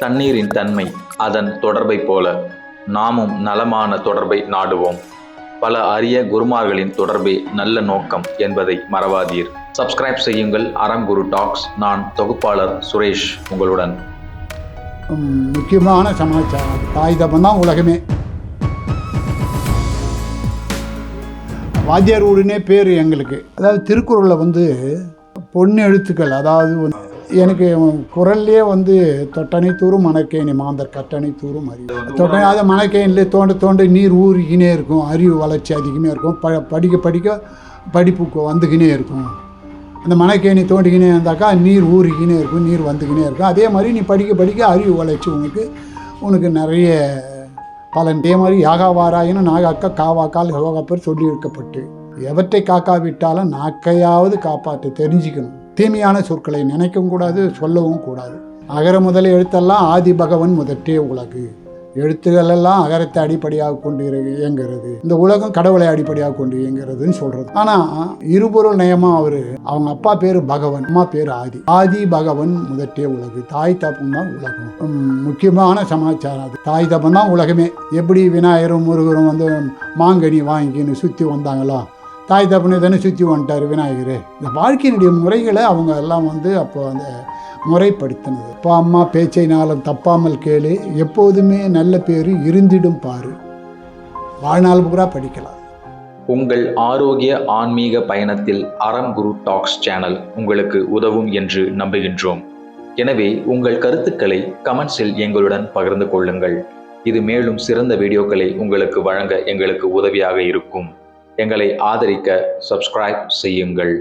தண்ணீரின் தன்மை அதன் தொடர்பை போல. நாமும் நலமான தொடர்பை நாடுவோம். பல அரிய குருமார்களின் தொடர்பே நல்ல நோக்கம் என்பதை மறவாதீர். சப்ஸ்கிரைப் செய்யுங்கள். அறங்குரு டாக்ஸ். நான் தொகுப்பாளர் சுரேஷ் உங்களுடன். முக்கியமான சமாச்சாரம். தாய் தான் உலகமே. வாத்தியார் ஊருனே பேர் எங்களுக்கு. அதாவது திருக்குறளில் வந்து பொண்ணு எழுத்துக்கள் அதாவது ஒன்று எனக்கு குரல்லையே வந்து தொட்டனை தூரும் மணக்கேணி மாந்தர் கட்டணை தூரும் அறிவு. தொட்டனை அதை மணக்கேணிலே தோண்ட தோண்ட நீர் ஊறிக்கினே இருக்கும் அறிவு வளர்ச்சி அதிகமாக இருக்கும் ப படிக்க படிக்க படிப்பு வந்துக்கினே இருக்கும். அந்த மணக்கேணி தோண்டிக்கினே இருந்தாக்கா நீர் ஊறிக்கினே இருக்கும் நீர் வந்துக்கினே இருக்கும். அதே மாதிரி நீ படிக்க படிக்க அறிவு வளர்ச்சி உனக்கு உனக்கு நிறைய பலன். இதே மாதிரி யாகாவாராயினும் நாகாக்கா காவாக்கால் யோகாப்பர் சொல்லி சொல்லியிருக்கப்பட்டு எவற்றை காக்காவிட்டாலும் நாக்கையாவது காப்பாற்ற தெரிஞ்சுக்கணும். தீமையான சொற்களை நினைக்கவும் கூடாது சொல்லவும் கூடாது. அகர முதல் எழுத்தெல்லாம் ஆதி பகவன் முதற்றே உலகு. எழுத்துக்கள் எல்லாம் அகரத்தை அடிப்படையாக கொண்டு இரு- இயங்குறது இந்த உலகம் கடவுளை அடிப்படையாக கொண்டு இயங்குறதுன்னு சொல்றது. ஆனா இருபொருள் நயமா அவரு அவங்க அப்பா பேரு பகவன் அம்மா பேரு ஆதி. ஆதி பகவன் முதற்றே உலகு. தாய் தப்பம் தான் உலகம். முக்கியமான சமாச்சாரம் அது. தாய் தப்பம் தான் உலகமே. எப்படி விநாயகரும் முருகரும் வந்து மாங்கனி வாங்கிக்கின்னு சுற்றி வந்தாங்களோ தாய் தப்புனே தானே சுற்றி வந்துட்டார் விநாயகர். இந்த வாழ்க்கையினுடைய முறைகளை அவங்க எல்லாம் வந்து அப்போ அந்த முறைப்படுத்தினது. அப்பா அம்மா பேச்சைனாலும் தப்பாமல் கேளு. எப்போதுமே நல்ல பேர் இருந்திடும் பாரு. வாழ்நாள் பூரா படிக்கலாம். உங்கள் ஆரோக்கிய ஆன்மீக பயணத்தில் அறம் குரு டாக்ஸ் சேனல் உங்களுக்கு உதவும் என்று நம்புகின்றோம். எனவே உங்கள் கருத்துக்களை கமெண்ட்ஸில் எங்களுடன் பகிர்ந்து கொள்ளுங்கள். இது மேலும் சிறந்த வீடியோக்களை உங்களுக்கு வழங்க எங்களுக்கு உதவியாக இருக்கும். எங்களை ஆதரிக்க சப்ஸ்கிரைப் செய்யுங்கள்.